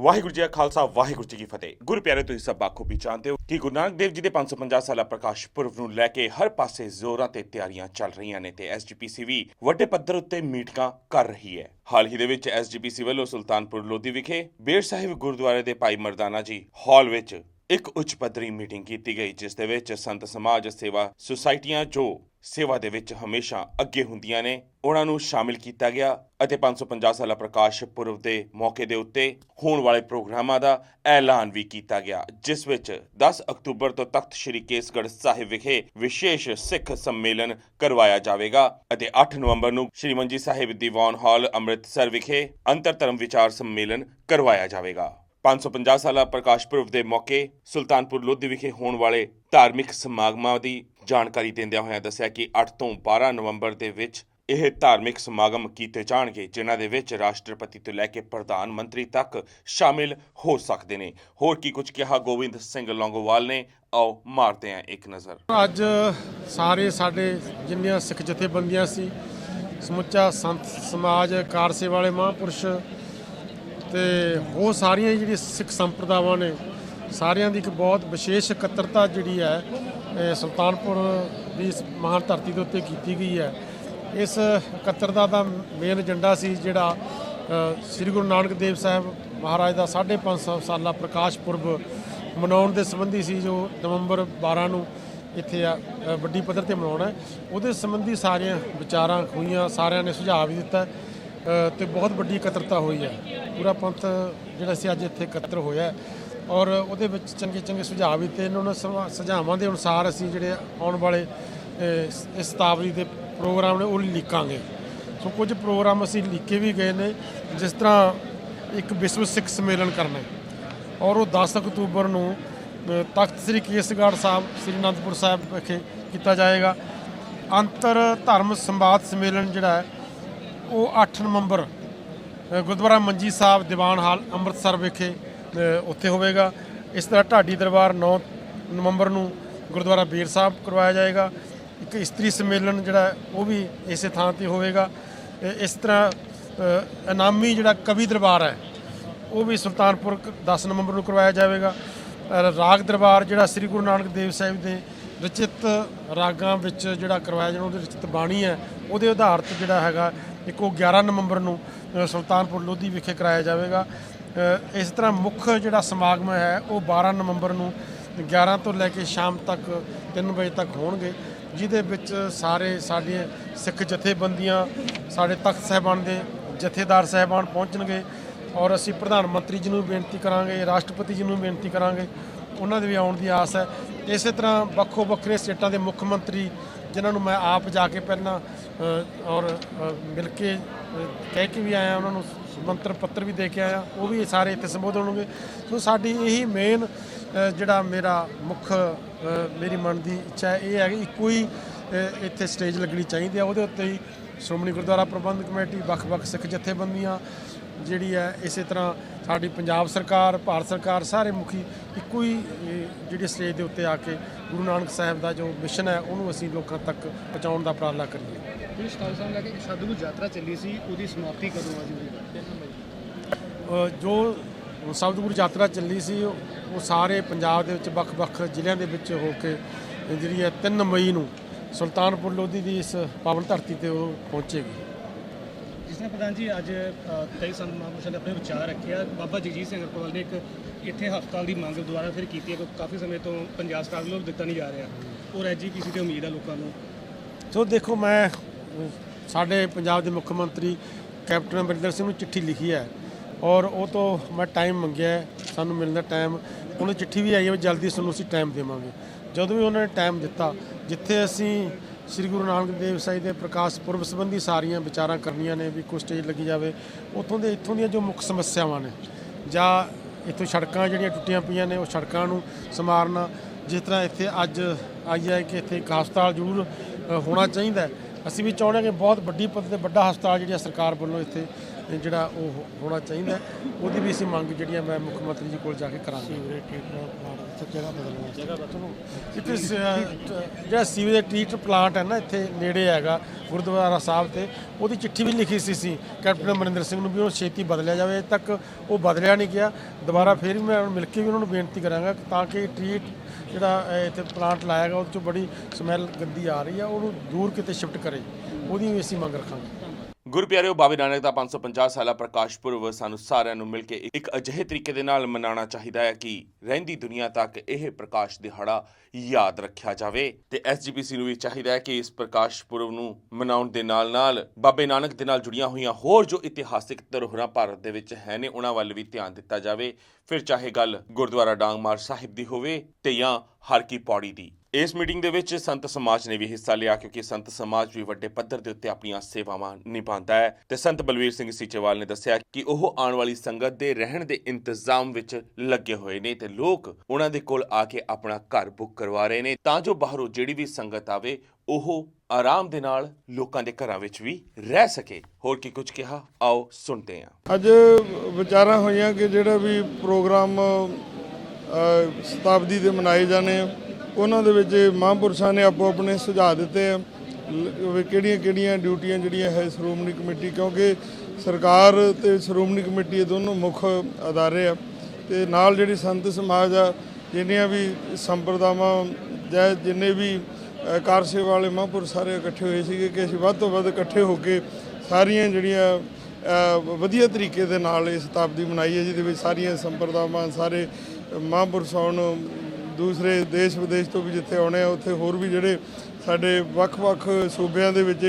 ਵਾਹਿਗੁਰੂ ਜੀ ਕਾ ਖਾਲਸਾ, ਵਾਹਿਗੁਰੂ ਜੀ ਕੀ ਫਤਿਹ। ਗੁਰੂ ਪਿਆਰੇ, ਤੁਸੀਂ ਸਭ ਬਾਖੂਬੀ ਜਾਣਦੇ ਹੋ ਕਿ ਗੁਰੂ ਨਾਨਕ ਦੇਵ ਜੀ ਦੇ 550 ਸਾਲਾ ਪ੍ਰਕਾਸ਼ ਪੁਰਬ ਨੂੰ ਲੈ ਕੇ ਹਰ ਪਾਸੇ ਜ਼ੋਰਾਂ ਤੇ ਤਿਆਰੀਆਂ ਚੱਲ ਰਹੀਆਂ ਨੇ ਤੇ ਐਸਜੀਪੀਸੀ ਵੀ ਵੱਡੇ ਪੱਧਰ ਉੱਤੇ ਮੀਟਿੰਗਾਂ ਕਰ ਰਹੀ ਹੈ। ਹਾਲ ਹੀ ਦੇ ਵਿੱਚ ਐਸਜੀਪੀਸੀ ਵੱਲੋਂ ਸੁਲਤਾਨਪੁਰ ਲੋਧੀ ਵਿਖੇ ਬੇਰ ਸਾਹਿਬ ਗੁਰਦੁਆਰੇ ਦੇ ਭਾਈ ਮਰਦਾਨਾ ਜੀ ਹਾਲ ਵਿੱਚ ਇੱਕ ਉੱਚ ਪੱਧਰੀ ਮੀਟਿੰਗ ਕੀਤੀ ਗਈ, ਜਿਸ ਦੇ ਵਿੱਚ ਸੰਤ ਸਮਾਜ ਸੇਵਾ ਸੁਸਾਇਟੀਆਂ ਜੋ ਸੇਵਾ ਦੇ ਵਿੱਚ ਹਮੇਸ਼ਾ ਅੱਗੇ ਹੁੰਦੀਆਂ ਨੇ, ਉਹਨਾਂ ਨੂੰ ਸ਼ਾਮਿਲ ਕੀਤਾ ਗਿਆ ਅਤੇ 550 ਸਾਲਾ ਪ੍ਰਕਾਸ਼ ਪੁਰਬ ਦੇ ਮੌਕੇ ਦੇ ਉੱਤੇ ਹੋਣ ਵਾਲੇ ਪ੍ਰੋਗਰਾਮਾਂ ਦਾ ਐਲਾਨ ਵੀ ਕੀਤਾ ਗਿਆ, ਜਿਸ ਵਿੱਚ 10 ਅਕਤੂਬਰ ਤੋਂ ਤਖਤ ਸ੍ਰੀ ਕੇਸਗੜ੍ਹ ਸਾਹਿਬ ਵਿਖੇ ਵਿਸ਼ੇਸ਼ ਸਿੱਖ ਸੰਮੇਲਨ ਕਰਵਾਇਆ ਜਾਵੇਗਾ ਅਤੇ 8 ਨਵੰਬਰ ਨੂੰ ਸ੍ਰੀ ਮੰਜੀ ਸਾਹਿਬ ਦੀਵਾਨ ਹਾਲ ਅੰਮ੍ਰਿਤਸਰ ਵਿਖੇ ਅੰਤਰ ਧਰਮ ਵਿਚਾਰ ਸੰਮੇਲਨ ਕਰਵਾਇਆ ਜਾਵੇਗਾ। 550 ਸਾਲਾ ਪ੍ਰਕਾਸ਼ ਪੁਰਬ ਦੇ ਮੌਕੇ ਸੁਲਤਾਨਪੁਰ ਲੋਧੀ ਵਿਖੇ ਹੋਣ ਵਾਲੇ ਧਾਰਮਿਕ ਸਮਾਗਮਾਂ ਦੀ ਜਾਣਕਾਰੀ ਦਿੰਦਿਆਂ ਹੋਇਆਂ ਦੱਸਿਆ ਕਿ 8 ਤੋਂ 12 ਨਵੰਬਰ ਦੇ ਵਿੱਚ ਇਹ ਧਾਰਮਿਕ ਸਮਾਗਮ ਕੀਤੇ ਜਾਣਗੇ, ਜਿਨ੍ਹਾਂ ਦੇ ਵਿੱਚ ਰਾਸ਼ਟਰਪਤੀ ਤੋਂ ਲੈ ਕੇ ਪ੍ਰਧਾਨ ਮੰਤਰੀ ਤੱਕ ਸ਼ਾਮਿਲ ਹੋ ਸਕਦੇ ਨੇ। ਹੋਰ ਕੀ ਕੁਝ ਕਿਹਾ? ਗੋਬਿੰਦ ਸਿੰਘ ਲੌਂਗੋਵਾਲ ਨੇ। ਆਓ, ਮਾਰਦੇ ਹਾਂ ਇੱਕ ਨਜ਼ਰ। ਅੱਜ ਸਾਰੇ ਸਾਡੇ ਜਿੰਨੀਆਂ ਸਿੱਖ ਜਥੇਬੰਦੀਆਂ ਸੀ, ਸਮੁੱਚਾ ਸੰਤ ਸਮਾਜ ਕਾਰਸੇ ਵਾਲੇ ਮਹਾਂਪੁਰਸ਼ ਤੇ ਉਹ ਸਾਰੀਆਂ ਜਿਹੜੀਆਂ ਸਿੱਖ ਸੰਪਰਦਾਵਾਂ ਨੇ, ਸਾਰਿਆਂ ਦੀ ਇੱਕ ਬਹੁਤ ਵਿਸ਼ੇਸ਼ ਇਕੱਤਰਤਾ ਜਿਹੜੀ ਹੈ ਸੁਲਤਾਨਪੁਰ ਦੀ ਇਸ ਮਹਾਨ ਧਰਤੀ ਦੇ ਉੱਤੇ ਕੀਤੀ ਗਈ ਹੈ। ਇਸ ਇਕੱਤਰਤਾ ਦਾ ਮੇਨ ਏਜੰਡਾ ਸੀ ਜਿਹੜਾ ਸ੍ਰੀ ਗੁਰੂ ਨਾਨਕ ਦੇਵ ਸਾਹਿਬ ਮਹਾਰਾਜ ਦਾ 550 ਸਾਲਾ ਪ੍ਰਕਾਸ਼ ਪੁਰਬ ਮਨਾਉਣ ਦੇ ਸੰਬੰਧੀ ਸੀ, ਜੋ ਨਵੰਬਰ 12 ਨੂੰ ਇੱਥੇ ਆ ਵੱਡੀ ਪੱਧਰ ਤੇ ਮਨਾਉਣਾ ਉਹਦੇ ਸੰਬੰਧੀ ਸਾਰੀਆਂ ਵਿਚਾਰਾਂ ਹੋਈਆਂ, ਸਾਰਿਆਂ ਨੇ ਸੁਝਾਅ ਵੀ ਦਿੱਤਾ ਤੇ ਬਹੁਤ ਵੱਡੀ ਇਕੱਤਰਤਾ ਹੋਈ ਹੈ। ਪੂਰਾ ਪੰਥ ਜਿਹੜਾ ਸੀ ਅੱਜ ਇੱਥੇ ਇਕੱਤਰ ਹੋਇਆ ਔਰ ਉਹਦੇ ਵਿੱਚ ਚੰਗੇ ਚੰਗੇ ਸੁਝਾਅ ਵੀ ਤੇ ਇਹਨਾਂ ਨੂੰ ਸੁਝਾਵਾਂ ਦੇ ਅਨੁਸਾਰ ਅਸੀਂ ਜਿਹੜੇ ਆਉਣ ਵਾਲੇ ਇਸ- ਇਸ ਦੇ ਪ੍ਰੋਗਰਾਮ ਨੇ ਉਹ ਲਿਖਾਂਗੇ ਸੋ ਕੁਝ ਪ੍ਰੋਗਰਾਮ ਅਸੀਂ ਲਿਖੇ ਵੀ ਗਏ ਨੇ, ਜਿਸ ਤਰ੍ਹਾਂ ਇੱਕ ਵਿਸ਼ਵ ਸਿੱਖ ਸੰਮੇਲਨ ਕਰਨਾ ਔਰ ਉਹ 10 ਅਕਤੂਬਰ ਨੂੰ ਤਖਤ ਸ੍ਰੀ ਕੇਸਗੜ੍ਹ ਸਾਹਿਬ, ਸ੍ਰੀ ਅਨੰਦਪੁਰ ਸਾਹਿਬ ਵਿਖੇ ਕੀਤਾ ਜਾਏਗਾ। ਅੰਤਰ ਧਰਮ ਸੰਵਾਦ ਸੰਮੇਲਨ ਜਿਹੜਾ ਹੈ ਉਹ 8 ਨਵੰਬਰ ਗੁਰਦੁਆਰਾ ਮੰਜੀ ਸਾਹਿਬ ਦੀਵਾਨ ਹਾਲ ਅੰਮ੍ਰਿਤਸਰ ਵਿਖੇ ਉੱਥੇ ਹੋਵੇਗਾ। ਇਸ ਤਰ੍ਹਾਂ ਢਾਡੀ ਦਰਬਾਰ 9 ਨਵੰਬਰ ਨੂੰ ਗੁਰਦੁਆਰਾ ਬੀਰ ਸਾਹਿਬ ਕਰਵਾਇਆ ਜਾਏਗਾ। ਇੱਕ ਇਸਤਰੀ ਸੰਮੇਲਨ ਜਿਹੜਾ, ਉਹ ਵੀ ਇਸੇ ਥਾਂ ਤੇ ਹੋਵੇਗਾ। ਇਸ ਤਰ੍ਹਾਂ ਇਨਾਮੀ ਜਿਹੜਾ ਕਵੀ ਦਰਬਾਰ ਹੈ, ਉਹ ਵੀ ਸੁਲਤਾਨਪੁਰ ਕ- 10 ਨਵੰਬਰ ਨੂੰ ਕਰਵਾਇਆ ਜਾਵੇਗਾ। ਰਾਗ ਦਰਬਾਰ ਜਿਹੜਾ ਸ੍ਰੀ ਗੁਰੂ ਨਾਨਕ ਦੇਵ ਸਾਹਿਬ ਦੇ ਰਚਿਤ ਰਾਗਾਂ ਵਿੱਚ ਜਿਹੜਾ ਕਰਵਾਇਆ ਜਾਣਾ, ਉਹਦੇ ਰਚਿਤ ਬਾਣੀ ਹੈ, ਉਹਦੇ ਆਧਾਰ ਤੇ ਜਿਹੜਾ ਹੈਗਾ ਇੱਕ ਉਹ 11 ਨਵੰਬਰ ਨੂੰ ਸੁਲਤਾਨਪੁਰ ਲੋਧੀ ਵਿਖੇ ਕਰਾਇਆ ਜਾਵੇਗਾ। ਇਸ ਤਰ੍ਹਾਂ ਮੁੱਖ ਜਿਹੜਾ ਸਮਾਗਮ ਹੈ, ਉਹ 12 ਨਵੰਬਰ ਨੂੰ 11 ਤੋਂ ਲੈ ਕੇ ਸ਼ਾਮ ਤੱਕ 3 ਵਜੇ ਤੱਕ ਹੋਣਗੇ, ਜਿਹਦੇ ਵਿੱਚ ਸਾਰੇ ਸਾਡੀਆਂ ਸਿੱਖ ਜਥੇਬੰਦੀਆਂ, ਸਾਡੇ ਤਖਤ ਸਾਹਿਬਾਨ ਦੇ ਜਥੇਦਾਰ ਸਾਹਿਬਾਨ ਪਹੁੰਚਣਗੇ ਔਰ ਅਸੀਂ ਪ੍ਰਧਾਨ ਮੰਤਰੀ ਜੀ ਨੂੰ ਬੇਨਤੀ ਕਰਾਂਗੇ, ਰਾਸ਼ਟਰਪਤੀ ਜੀ ਨੂੰ ਬੇਨਤੀ ਕਰਾਂਗੇ, ਉਹਨਾਂ ਦੇ ਵੀ ਆਉਣ ਦੀ ਆਸ ਹੈ। ਇਸੇ ਤਰ੍ਹਾਂ ਵੱਖੋ ਵੱਖਰੇ ਸਟੇਟਾਂ ਦੇ ਮੁੱਖ ਮੰਤਰੀ, ਜਿਨ੍ਹਾਂ ਨੂੰ ਮੈਂ ਆਪ ਜਾ ਕੇ ਪਹਿਲਾਂ ਔਰ ਮਿਲ ਕੇ ਕਹਿ ਕੇ ਵੀ ਆਇਆ, ਉਹਨਾਂ ਨੂੰ ਮੰਤਰ ਪੱਤਰ ਵੀ ਦੇ ਕੇ ਆਇਆ, ਉਹ ਵੀ ਸਾਰੇ ਇੱਥੇ ਸੰਬੋਧਨ ਹੋਣਗੇ। ਸੋ ਸਾਡੀ ਇਹੀ ਮੇਨ ਜਿਹੜਾ ਮੇਰਾ ਮੁੱਖ ਮੇਰੀ ਮਨ ਦੀ ਇੱਛਾ ਇਹ ਹੈ ਕਿ ਇੱਕੋ ਹੀ ਇੱਥੇ ਸਟੇਜ ਲੱਗਣੀ ਚਾਹੀਦੀ ਹੈ ਉਹਦੇ ਉੱਤੇ ਹੀ ਸ਼੍ਰੋਮਣੀ ਗੁਰਦੁਆਰਾ ਪ੍ਰਬੰਧਕ ਕਮੇਟੀ, ਵੱਖ-ਵੱਖ ਸਿੱਖ ਜਥੇਬੰਦੀਆਂ, ਜਿਹੜੀ ਹੈ, ਇਸੇ ਤਰ੍ਹਾਂ ਸਾਡੀ ਪੰਜਾਬ ਸਰਕਾਰ, ਭਾਰਤ ਸਰਕਾਰ, ਸਾਰੇ ਮੁਖੀ ਇੱਕੋ ਹੀ ਜਿਹੜੀ ਸਟੇਜ ਦੇ ਉੱਤੇ ਆ ਕੇ ਗੁਰੂ ਨਾਨਕ ਸਾਹਿਬ ਦਾ ਜੋ ਮਿਸ਼ਨ ਹੈ, ਉਹਨੂੰ ਅਸੀਂ ਲੋਕਾਂ ਤੱਕ ਪਹੁੰਚਾਉਣ ਦਾ ਉਪਰਾਲਾ ਕਰੀਏ। ਪੁਲਿਸ ਸਟਾਲ ਸਾਹਿਬ ਲੈ ਕੇ ਸਤਿਗੁਰੂ ਯਾਤਰਾ ਚੱਲੀ ਸੀ ਉਹਦੀ ਸਮਾਪਤੀ ਕਦੋਂ ਆ ਜੀ ਜੋ ਸਬਦਗੁਰੂ ਯਾਤਰਾ ਚੱਲੀ ਸੀ ਉਹ ਸਾਰੇ ਪੰਜਾਬ ਦੇ ਵਿੱਚ ਵੱਖ-ਵੱਖ ਜ਼ਿਲ੍ਹਿਆਂ ਦੇ ਵਿੱਚ ਹੋ ਕੇ ਜਿਹੜੀ ਹੈ 3 ਮਈ ਨੂੰ ਸੁਲਤਾਨਪੁਰ ਲੋਧੀ ਦੀ ਇਸ ਪਾਵਨ ਧਰਤੀ ਤੇ ਉਹ ਪਹੁੰਚੇਗੀ। ਜਿਸ ਤਰ੍ਹਾਂ ਪ੍ਰਧਾਨ ਜੀ ਅੱਜ ਕਈ ਸੰਤ ਮਹਾਂਪੁਰਸ਼ਾਂ ਨੇ ਆਪਣੇ ਵਿਚਾਰ ਰੱਖਿਆ। ਬਾਬਾ ਜਗਜੀਤ ਸਿੰਘ ਅਗਰਵਾਲ ਨੇ ਇੱਕ ਇੱਥੇ ਹਸਪਤਾਲ ਦੀ ਮੰਗ ਦੁਆਰਾ ਫਿਰ ਕੀਤੀ ਹੈ ਕਿਉਂਕਿ ਕਾਫੀ ਸਮੇਂ ਤੋਂ ਪੰਜਾਬ ਸਰਕਾਰ ਵੱਲੋਂ ਦਿੱਤਾ ਨਹੀਂ ਜਾ ਰਿਹਾ। ਔਰ ਐਜੀਪੀਸੀ ਤੇ ਉਮੀਦ ਆ ਲੋਕਾਂ ਨੂੰ? ਸੋ ਦੇਖੋ ਮੈਂ ਸਾਡੇ ਪੰਜਾਬ ਦੇ ਮੁੱਖ ਮੰਤਰੀ ਕੈਪਟਨ ਅਮਰਿੰਦਰ ਸਿੰਘ ਨੂੰ ਚਿੱਠੀ ਲਿਖੀ ਹੈ ਔਰ ਉਹ ਤੋਂ ਮੈਂ ਟਾਈਮ ਮੰਗਿਆ ਸਾਨੂੰ ਮਿਲਣ ਦਾ ਟਾਈਮ ਉਹਨੂੰ ਚਿੱਠੀ ਵੀ ਆਈ ਹੈ ਵੀ ਜਲਦੀ ਸਾਨੂੰ ਅਸੀਂ ਟਾਈਮ ਦੇਵਾਂਗੇ। ਜਦੋਂ ਵੀ ਉਹਨਾਂ ਨੇ ਟਾਈਮ ਦਿੱਤਾ, ਜਿੱਥੇ ਅਸੀਂ ਸ੍ਰੀ ਗੁਰੂ ਨਾਨਕ ਦੇਵ ਸਾਹਿਬ ਦੇ ਪ੍ਰਕਾਸ਼ ਪੁਰਬ ਸੰਬੰਧੀ ਸਾਰੀਆਂ ਵਿਚਾਰਾਂ ਕਰਨੀਆਂ ਨੇ ਵੀ ਕੋਈ ਸਟੇਜ ਲੱਗੀ ਜਾਵੇ, ਉੱਥੋਂ ਦੇ, ਇੱਥੋਂ ਦੀਆਂ ਜੋ ਮੁੱਖ ਸਮੱਸਿਆਵਾਂ ਨੇ, ਜਾਂ ਇੱਥੋਂ ਸੜਕਾਂ ਜਿਹੜੀਆਂ ਟੁੱਟੀਆਂ ਪਈਆਂ ਨੇ, ਉਹ ਸੜਕਾਂ ਨੂੰ ਸਮਾਰਨਾ ਜਿਸ ਤਰ੍ਹਾਂ ਇੱਥੇ ਅੱਜ ਆਈ ਹੈ ਕਿ ਇੱਥੇ ਇੱਕ ਹਸਪਤਾਲ ਜ਼ਰੂਰ ਹੋਣਾ ਚਾਹੀਦਾ ਅਸੀਂ ਵੀ ਚਾਹੁੰਦੇ ਹਾਂ ਕਿ ਬਹੁਤ ਵੱਡੀ ਪੱਧਰ ਤੇ ਵੱਡਾ ਹਸਪਤਾਲ ਜਿਹੜੀ ਹੈ ਸਰਕਾਰ ਵੱਲੋਂ ਇੱਥੇ ਜਿਹੜਾ ਉਹ ਹੋਣਾ ਚਾਹੀਦਾ। ਉਹਦੀ ਵੀ ਅਸੀਂ ਮੰਗ ਜਿਹੜੀ ਆ ਮੈਂ ਮੁੱਖ ਮੰਤਰੀ ਜੀ ਕੋਲ ਜਾ ਕੇ ਕਰਾਂਗਾ। ਇੱਥੇ ਸ- ਜਿਹੜਾ ਸੀਵਰੇਜ ਦਾ ਟ੍ਰੀਟ ਪਲਾਂਟ ਹੈ ਨਾ ਇੱਥੇ ਨੇੜੇ ਹੈਗਾ ਗੁਰਦੁਆਰਾ ਸਾਹਿਬ ਤੇ। ਉਹਦੀ ਚਿੱਠੀ ਵੀ ਲਿਖੀ ਸੀ ਸੀ ਕੈਪਟਨ ਅਮਰਿੰਦਰ ਸਿੰਘ ਨੂੰ ਵੀ ਉਹ ਛੇਤੀ ਬਦਲਿਆ ਜਾਵੇ। ਅਜੇ ਤੱਕ ਉਹ ਬਦਲਿਆ ਨਹੀਂ ਗਿਆ। ਦੁਬਾਰਾ ਫਿਰ ਵੀ ਮੈਂ ਮਿਲ ਕੇ ਵੀ ਉਹਨਾਂ ਨੂੰ ਬੇਨਤੀ ਕਰਾਂਗਾ ਕਿ ਤਾਂ ਕਿ ਟ੍ਰੀਟ ਜਿਹੜਾ ਇੱਥੇ ਪਲਾਂਟ ਲਾਇਆ ਗਿਆ ਉਹਦੇ ਚੋਂ ਬੜੀ ਸਮੈਲ ਗੰਦੀ ਆ ਰਹੀ ਆ ਉਹਨੂੰ ਦੂਰ ਕਿਤੇ ਸ਼ਿਫਟ ਕਰੇ। ਉਹਦੀ ਵੀ ਅਸੀਂ ਮੰਗ ਰੱਖਾਂਗੇ। ਗੁਰਪਿਆਰਿਓ ਬਾਬੇ ਨਾਨਕ ਦਾ 550 ਸਾਲਾ ਪ੍ਰਕਾਸ਼ ਪੁਰਬ ਸਾਨੂੰ ਸਾਰਿਆਂ ਨੂੰ ਮਿਲ ਕੇ ਇੱਕ ਅਜਿਹੇ ਤਰੀਕੇ ਦੇ ਨਾਲ ਮਨਾਉਣਾ ਚਾਹੀਦਾ ਹੈ ਕਿ ਰਹਿੰਦੀ ਦੁਨੀਆ ਤੱਕ ਇਹ ਪ੍ਰਕਾਸ਼ ਦਿਹਾੜਾ ਯਾਦ ਰੱਖਿਆ ਜਾਵੇ। ਤੇ ਐਸਜੀਪੀਸੀ ਨੂੰ ਵੀ ਚਾਹੀਦਾ ਹੈ ਕਿ ਇਸ ਪ੍ਰਕਾਸ਼ ਪੁਰਬ ਨੂੰ ਮਨਾਉਣ ਦੇ ਨਾਲ-ਨਾਲ ਬਾਬੇ ਨਾਨਕ ਦੇ ਨਾਲ ਜੁੜੀਆਂ ਹੋਈਆਂ ਹੋਰ ਜੋ ਇਤਿਹਾਸਿਕ ਧਰੋਹਰਾਂ ਭਾਰਤ ਦੇ ਵਿੱਚ ਹੈ ਨੇ, ਉਹਨਾਂ ਵੱਲ ਵੀ ਧਿਆਨ ਦਿੱਤਾ ਜਾਵੇ। ਫਿਰ ਚਾਹੇ ਗੱਲ ਗੁਰਦੁਆਰਾ ਡਾਂਗਮਾਰ ਸਾਹਿਬ ਦੀ ਹੋਵੇ ਤੇ ਜਾਂ ਹਰ ਕੀ ਪੌੜੀ ਦੀ। ਇਸ ਮੀਟਿੰਗ ਦੇ ਵਿੱਚ ਸੰਤ ਸਮਾਜ ਨੇ ਵੀ ਹਿੱਸਾ ਲਿਆ ਕਿਉਂਕਿ ਸੰਤ ਸਮਾਜ ਵੀ ਵੱਡੇ ਪੱਧਰ ਦੇ ਉੱਤੇ ਆਪਣੀਆਂ ਸੇਵਾਵਾਂ ਨਿਭਾਉਂਦਾ ਹੈ। ਤੇ ਸੰਤ ਬਲਵੀਰ ਸਿੰਘ ਸੀਚੇਵਾਲ ਨੇ ਦੱਸਿਆ ਕਿ ਉਹ ਆਉਣ ਵਾਲੀ ਸੰਗਤ ਦੇ ਰਹਿਣ ਦੇ ਇੰਤਜ਼ਾਮ ਵਿੱਚ ਲੱਗੇ ਹੋਏ ਨੇ ਤੇ ਲੋਕ ਉਹਨਾਂ ਦੇ ਕੋਲ ਆ ਕੇ ਆਪਣਾ ਘਰ ਬੁੱਕ ਕਰਵਾ ਰਹੇ ਨੇ। ਤਾਂ ਜੋ ਬਾਹਰੋਂ ਜਿਹੜੀ ਵੀ ਸੰਗਤ ਆਵੇ ਉਹ ਆਰਾਮ ਦੇ ਨਾਲ ਲੋਕਾਂ ਦੇ ਘਰਾਂ ਵਿੱਚ ਵੀ ਰਹਿ ਸਕੇ। ਹੋਰ ਕੀ ਕੁਝ ਕਿਹਾ? ਆਓ ਸੁਣਦੇ ਹਾਂ। ਅੱਜ ਵਿਚਾਰਾਂ ਹੋਈਆਂ ਕਿ ਜਿਹੜਾ ਵੀ ਪ੍ਰੋਗਰਾਮ ਅ, ਸ਼ਤਾਬਦੀ ਦੇ ਮਨਾਏ ਜਾਣੇ ਆ ਉਹਨਾਂ ਦੇ ਵਿੱਚ ਮਹਾਂਪੁਰਸ਼ਾਂ ਨੇ ਆਪੋ ਆਪਣੇ ਸੁਝਾਅ ਦਿੱਤੇ ਆ। ਵੀ ਕਿਹੜੀਆਂ ਕਿਹੜੀਆਂ ਡਿਊਟੀਆਂ ਜਿਹੜੀਆਂ ਹੈ ਸ਼੍ਰੋਮਣੀ ਕਮੇਟੀ, ਕਿਉਂਕਿ ਸਰਕਾਰ ਤੇ ਸ਼੍ਰੋਮਣੀ ਕਮੇਟੀ ਇਹ ਦੋਨੋਂ ਮੁੱਖ ਅਦਾਰੇ ਆ। ਤੇ ਨਾਲ ਜਿਹੜੀ ਸੰਤ ਸਮਾਜ ਆ, ਜਿੰਨੀਆਂ ਵੀ ਸੰਪਰਦਾਵਾਂ, ਜਾਂ ਜਿੰਨੇ ਵੀ ਕਾਰ ਸੇਵਾ ਵਾਲੇ ਮਹਾਂਪੁਰਸ਼ ਸਾਰੇ ਇਕੱਠੇ ਹੋਏ ਸੀਗੇ ਕਿ ਅਸੀਂ ਵੱਧ ਤੋਂ ਵੱਧ ਇਕੱਠੇ ਹੋ ਕੇ ਸਾਰੀਆਂ ਜਿਹੜੀਆਂ ਵਧੀਆ ਤਰੀਕੇ ਦੇ ਨਾਲ ਇਹ ਸ਼ਤਾਬਦੀ ਮਨਾਈ ਹੈ, ਜਿਹਦੇ ਵਿੱਚ ਸਾਰੀਆਂ ਸੰਪਰਦਾਵਾਂ, ਸਾਰੇ ਮਹਾਂਪੁਰਸ਼ ਆਉਣ ਦੂਸਰੇ ਦੇਸ਼ ਵਿਦੇਸ਼ ਤੋਂ ਵੀ ਜਿੱਥੇ ਆਉਣੇ ਆ, ਉੱਥੇ ਹੋਰ ਵੀ ਜਿਹੜੇ ਸਾਡੇ ਵੱਖ-ਵੱਖ ਸੂਬਿਆਂ ਦੇ ਵਿੱਚ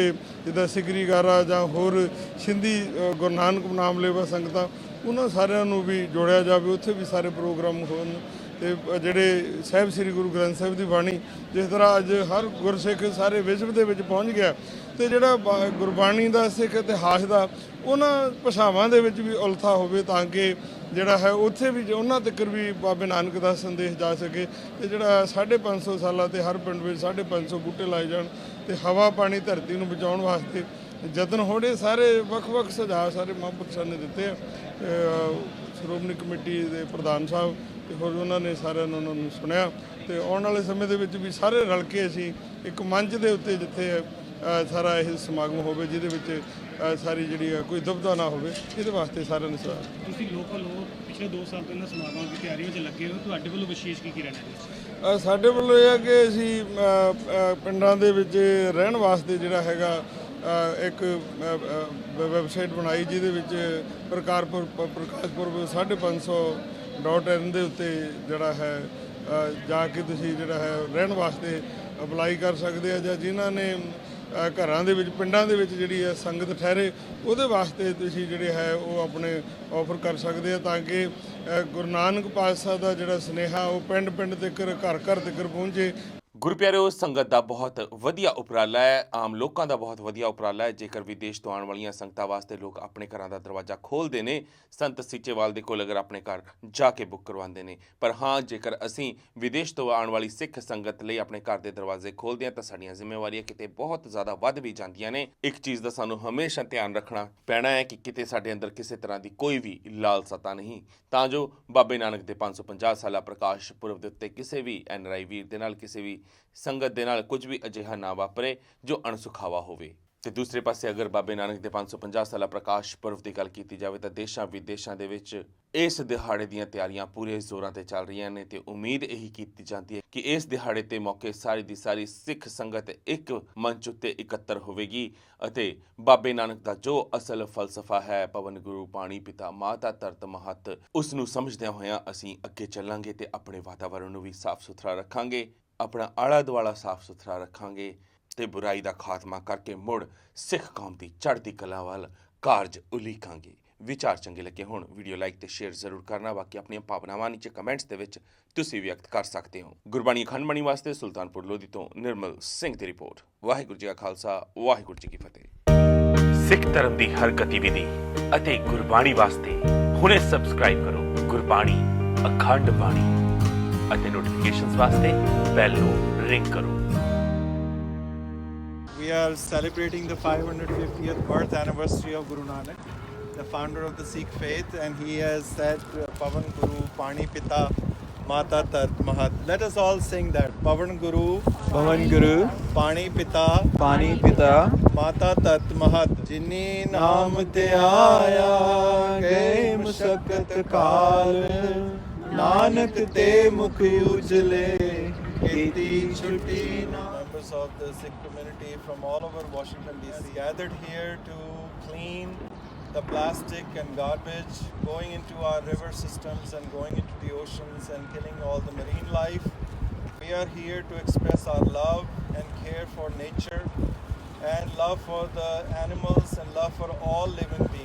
ਜਿੱਦਾਂ ਸਿਗਰੀ ਗਾਰਾ ਜਾਂ ਹੋਰ ਸਿੰਧੀ ਗੁਰੂ ਨਾਨਕ ਨਾਮ ਲੈਵਾ ਸੰਗਤਾਂ, ਉਹਨਾਂ ਸਾਰਿਆਂ ਨੂੰ ਵੀ ਜੋੜਿਆ ਜਾਵੇ, ਉੱਥੇ ਵੀ ਸਾਰੇ ਪ੍ਰੋਗਰਾਮ ਹੋਣ। ਤੇ ਜਿਹੜੇ ਸਾਹਿਬ ਸ੍ਰੀ ਗੁਰੂ ਗ੍ਰੰਥ ਸਾਹਿਬ ਦੀ ਬਾਣੀ, ਜਿਸ ਤਰ੍ਹਾਂ ਅੱਜ ਹਰ ਗੁਰਸਿੱਖ ਸਾਰੇ ਵਿਸ਼ਵ ਦੇ ਵਿੱਚ ਪਹੁੰਚ ਗਿਆ, ਤੇ ਜਿਹੜਾ ਗੁਰਬਾਣੀ ਦਾ ਸਿੱਖ ਇਤਿਹਾਸ ਦਾ, ਉਹਨਾਂ ਭਾਸ਼ਾਵਾਂ ਦੇ ਵਿੱਚ ਵੀ ਉਲਥਾ ਹੋਵੇ ਤਾਂ ਕਿ ਜਿਹੜਾ ਹੈ ਉੱਥੇ ਵੀ ਉਹਨਾਂ ਤੱਕ ਵੀ ਬਾਬੇ ਨਾਨਕ ਦਾ ਸੰਦੇਸ਼ ਜਾ ਸਕੇ, ਤੇ ਜਿਹੜਾ 550 ਸਾਲਾਂ ਤੇ ਹਰ ਪਿੰਡ ਵਿੱਚ 550 ਬੂਟੇ ਲਾਏ ਜਾਣ ਤੇ ਹਵਾ ਪਾਣੀ ਧਰਤੀ ਨੂੰ ਬਚਾਉਣ ਵਾਸਤੇ ਯਤਨ ਹੋਣੇ ਸਾਰੇ ਵੱਖ-ਵੱਖ ਸੁਝਾਅ ਸਾਰੇ ਮਹਾਂਪੁਰਸ਼ਾਂ ਨੇ ਦਿੱਤੇ ਆ। ਸ਼੍ਰੋਮਣੀ ਕਮੇਟੀ ਦੇ ਪ੍ਰਧਾਨ ਸਾਹਿਬ ਤੇ ਹੋਰ ਉਹਨਾਂ ਨੇ ਸਾਰਿਆਂ ਨੂੰ ਉਹਨਾਂ ਨੂੰ ਸੁਣਿਆ ਤੇ ਆਉਣ ਵਾਲੇ ਸਮੇਂ ਦੇ ਵਿੱਚ ਵੀ ਸਾਰੇ ਰਲ ਕੇ ਅਸੀਂ ਇੱਕ ਮੰਚ ਦੇ ਉੱਤੇ ਜਿੱਥੇ ਸਾਰਾ ਇਹ ਸਮਾਗਮ ਹੋਵੇ ਜਿਹਦੇ ਵਿੱਚ ਸਾਰੀ ਜਿਹੜੀ ਕੋਈ ਦੁਬਦਾ ਨਾ ਹੋਵੇ ਇਹਦੇ ਵਾਸਤੇ ਸਾਰਿਆਂ ਨੂੰ ਸਲਾਹ। ਤੁਸੀਂ ਲੋਕਲ ਹੋ ਪਿਛਲੇ 2 ਸਾਲ ਤੋਂ ਇਹਨਾਂ ਸਮਾਗਮਾਂ ਦੀ ਤਿਆਰੀਆਂ 'ਚ ਲੱਗੇ ਹੋ ਤੁਹਾਡੇ ਵੱਲੋਂ ਵਿਸ਼ੇਸ਼ ਕੀ ਕੀ ਰਹਿਣਾ ਸਾਡੇ ਵੱਲੋਂ ਇਹ ਹੈ ਕਿ ਅਸੀਂ ਪਿੰਡਾਂ ਦੇ ਵਿੱਚ ਰਹਿਣ ਵਾਸਤੇ ਜਿਹੜਾ ਹੈਗਾ ਇੱਕ ਵੈਬਸਾਈਟ ਬਣਾਈ ਜਿਹਦੇ ਵਿੱਚ ਪ੍ਰਕਾਰਪੁਰ ਪ੍ਰਕਾਸ਼ਪੁਰ 550 ਡਾਟ ਇਨ ਦੇ ਉੱਤੇ ਜਿਹੜਾ ਹੈ ਜਾ ਕੇ ਤੁਸੀਂ ਜਿਹੜਾ ਹੈ, ਰਹਿਣ ਵਾਸਤੇ ਅਪਲਾਈ ਕਰ ਸਕਦੇ ਆ, ਜਾਂ ਜਿਨ੍ਹਾਂ ਨੇ ਘਰਾਂ ਦੇ ਵਿੱਚ, ਪਿੰਡਾਂ ਦੇ ਵਿੱਚ ਜਿਹੜੀ ਹੈ ਸੰਗਤ ਠਹਿਰੇ, ਉਹਦੇ ਵਾਸਤੇ ਤੁਸੀਂ ਜਿਹੜੇ ਹੈ, ਉਹ ਆਪਣੇ ਆਫਰ ਕਰ ਸਕਦੇ ਆ, ਤਾਂ ਕਿ ਗੁਰੂ ਨਾਨਕ ਪਾਤਸ਼ਾਹ ਦਾ ਜਿਹੜਾ ਸਨੇਹਾ, ਉਹ ਪਿੰਡ ਪਿੰਡ ਤੱਕ ਘਰ ਘਰ ਤੱਕ ਪਹੁੰਚੇ ਗੁਰਪਿਆਰਿਓ ਸੰਗਤ ਦਾ ਬਹੁਤ ਵਧੀਆ ਉਪਰਾਲਾ ਹੈ। ਆਮ ਲੋਕਾਂ ਦਾ ਬਹੁਤ ਵਧੀਆ ਉਪਰਾਲਾ ਹੈ। ਜੇਕਰ ਵਿਦੇਸ਼ ਤੋਂ ਆਉਣ ਵਾਲੀਆਂ ਸੰਗਤਾਂ ਵਾਸਤੇ ਲੋਕ ਆਪਣੇ ਘਰਾਂ ਦਾ ਦਰਵਾਜ਼ਾ ਖੋਲ੍ਹਦੇ ਨੇ, ਸੰਤ ਸੀਚੇਵਾਲ ਦੇ ਕੋਲ ਅਗਰ ਆਪਣੇ ਘਰ ਜਾ ਕੇ ਬੁੱਕ ਕਰਵਾਉਂਦੇ ਨੇ। ਪਰ ਹਾਂ, ਜੇਕਰ ਅਸੀਂ ਵਿਦੇਸ਼ ਤੋਂ ਆਉਣ ਵਾਲੀ ਸਿੱਖ ਸੰਗਤ ਲਈ ਆਪਣੇ ਘਰ ਦੇ ਦਰਵਾਜ਼ੇ ਖੋਲ੍ਹਦੇ ਹਾਂ, ਤਾਂ ਸਾਡੀਆਂ ਜ਼ਿੰਮੇਵਾਰੀਆਂ ਕਿਤੇ ਬਹੁਤ ਜ਼ਿਆਦਾ ਵੱਧ ਵੀ ਜਾਂਦੀਆਂ ਨੇ। ਇੱਕ ਚੀਜ਼ ਦਾ ਸਾਨੂੰ ਹਮੇਸ਼ਾ ਧਿਆਨ ਰੱਖਣਾ ਪੈਣਾ ਹੈ ਕਿ ਕਿਤੇ ਸਾਡੇ ਅੰਦਰ ਕਿਸੇ ਤਰ੍ਹਾਂ ਦੀ ਕੋਈ ਵੀ ਲਾਲਸਾ ਤਾਂ ਨਹੀਂ। ਤਾਂ ਜੋ ਬਾਬੇ ਨਾਨਕ ਦੇ 550 ਸਾਲਾ ਪ੍ਰਕਾਸ਼ ਪੁਰਬ ਦੇ ਉੱਤੇ ਕਿਸੇ ਵੀ ਐਨਆਰਆਈ ਵੀਰ ਦੇ ਨਾਲ, ਕਿਸੇ ਵੀ ਸੰਗਤ ਦੇ ਨਾਲ ਕੁਝ ਵੀ ਅਜਿਹਾ ਨਾ ਵਾਪਰੇ ਜੋ ਅਣਸੁਖਾਵਾ ਹੋਵੇ। ਤੇ ਦੂਸਰੇ ਪਾਸੇ ਅਗਰ ਬਾਬੇ ਨਾਨਕ ਦੇ 550 ਸਾਲਾ ਪ੍ਰਕਾਸ਼ ਪੁਰਬ ਦੀ ਗੱਲ ਕੀਤੀ ਜਾਵੇ ਤਾਂ ਦੇਸ਼ਾਂ ਵਿਦੇਸ਼ਾਂ ਦੇ ਵਿੱਚ ਇਸ ਦਿਹਾੜੇ ਦੀਆਂ ਤਿਆਰੀਆਂ ਪੂਰੇ ਜ਼ੋਰਾਂ ਤੇ ਚੱਲ ਰਹੀਆਂ ਨੇ ਤੇ ਉਮੀਦ ਇਹੀ ਕੀਤੀ ਜਾਂਦੀ ਹੈ ਕਿ ਇਸ ਦਿਹਾੜੇ ਤੇ ਮੌਕੇ ਸਾਰੀ ਦੀ ਸਾਰੀ ਸਿੱਖ ਸੰਗਤ ਇੱਕ ਮੰਚ ਉੱਤੇ ਇਕੱਤਰ ਹੋਵੇਗੀ ਅਤੇ ਬਾਬੇ ਨਾਨਕ ਦਾ ਜੋ ਅਸਲ ਫਲਸਫਾ ਹੈ, ਪਵਨ ਗੁਰੂ, ਪਾਣੀ ਪਿਤਾ, ਮਾਤਾ ਧਰਤ ਮਹਤ ਉਸ ਨੂੰ ਸਮਝਦਿਆਂ ਹੋਇਆਂ ਅਸੀਂ ਅੱਗੇ ਚੱਲਾਂਗੇ ਤੇ ਆਪਣੇ ਵਾਤਾਵਰਣ ਨੂੰ ਵੀ ਸਾਫ਼ ਸੁਥਰਾ ਰੱਖਾਂਗੇ। ਆਪਣਾ ਆਲਾ ਦੁਆਲਾ ਸਾਫ਼ ਸੁਥਰਾ ਰੱਖਾਂਗੇ ਤੇ ਬੁਰਾਈ ਦਾ ਖਾਤਮਾ ਕਰਕੇ ਮੁੜ ਸਿੱਖ ਕੌਮ ਦੀ ਚੜ੍ਹਦੀ ਕਲਾ ਵੱਲ ਕਾਰਜ ਉਲੀਕਾਂਗੇ। ਵਿਚਾਰ ਚੰਗੇ ਲੱਗੇ ਹੋਣ, ਵੀਡੀਓ ਲਾਈਕ ਤੇ ਸ਼ੇਅਰ ਜ਼ਰੂਰ ਕਰਨਾ। ਬਾਕੀ ਆਪਣੀਆਂ ਭਾਵਨਾਵਾਂ ਨੀਚੇ ਕਮੈਂਟਸ ਦੇ ਵਿੱਚ ਤੁਸੀਂ ਵਿਅਕਤ ਕਰ ਸਕਦੇ ਹੋ। ਗੁਰਬਾਣੀ ਅਖੰਡ ਬਾਣੀ ਵਾਸਤੇ ਸੁਲਤਾਨਪੁਰ ਲੋਧੀ ਤੋਂ ਨਿਰਮਲ ਸਿੰਘ ਦੀ ਰਿਪੋਰਟ। ਵਾਹਿਗੁਰੂ ਜੀ ਕਾ ਖਾਲਸਾ, ਵਾਹਿਗੁਰੂ ਜੀ ਕੀ ਫਤਿਹ। ਸਿੱਖ ਧਰਮ ਦੀ ਹਰ ਗਤੀਵਿਧੀ ਅਤੇ ਗੁਰਬਾਣੀ ਵਾਸਤੇ ਹੁਣੇ ਸਬਸਕ੍ਰਾਈਬ ਕਰੋ ਗੁਰਬਾਣੀ ਅਖੰਡ ਬਾਣੀ ਅਤੇ ਨੋਟੀਫਿਕੇਸ਼ਨਸ ਵਾਸਤੇ ਬੈਲ ਨੂੰ ਰਿੰਗ ਕਰੋ We are celebrating the 550th birth anniversary of Guru Nanak. the founder of the Sikh faith, and he has said, uh, Pavan Guru, Pani Pita, Mata Tat Mahat. Let us all sing that. Pavan Guru, Pawan Guru Pani Pita, ਪਾਣੀ ਪਿਤਾ ਮਾਤਾ ਤਤ ਮਹਤ ਜਿਨੀ ਨਾਮ ਤੇ ਆਇਆ ਗਏ ਮੁਸ਼ਕਤ ਕਾਲ ਨਾਨਕ ਤੇ ਮੁਖ ਉਜਲੇ ਕੀਤੀ ਛੁੱਟੀ members of the Sikh community from all over Washington DC gathered here to clean the plastic and garbage going into our river systems and going into the oceans and killing all the marine life we are here to express our love and care for nature and love for the animals and love for all living beings.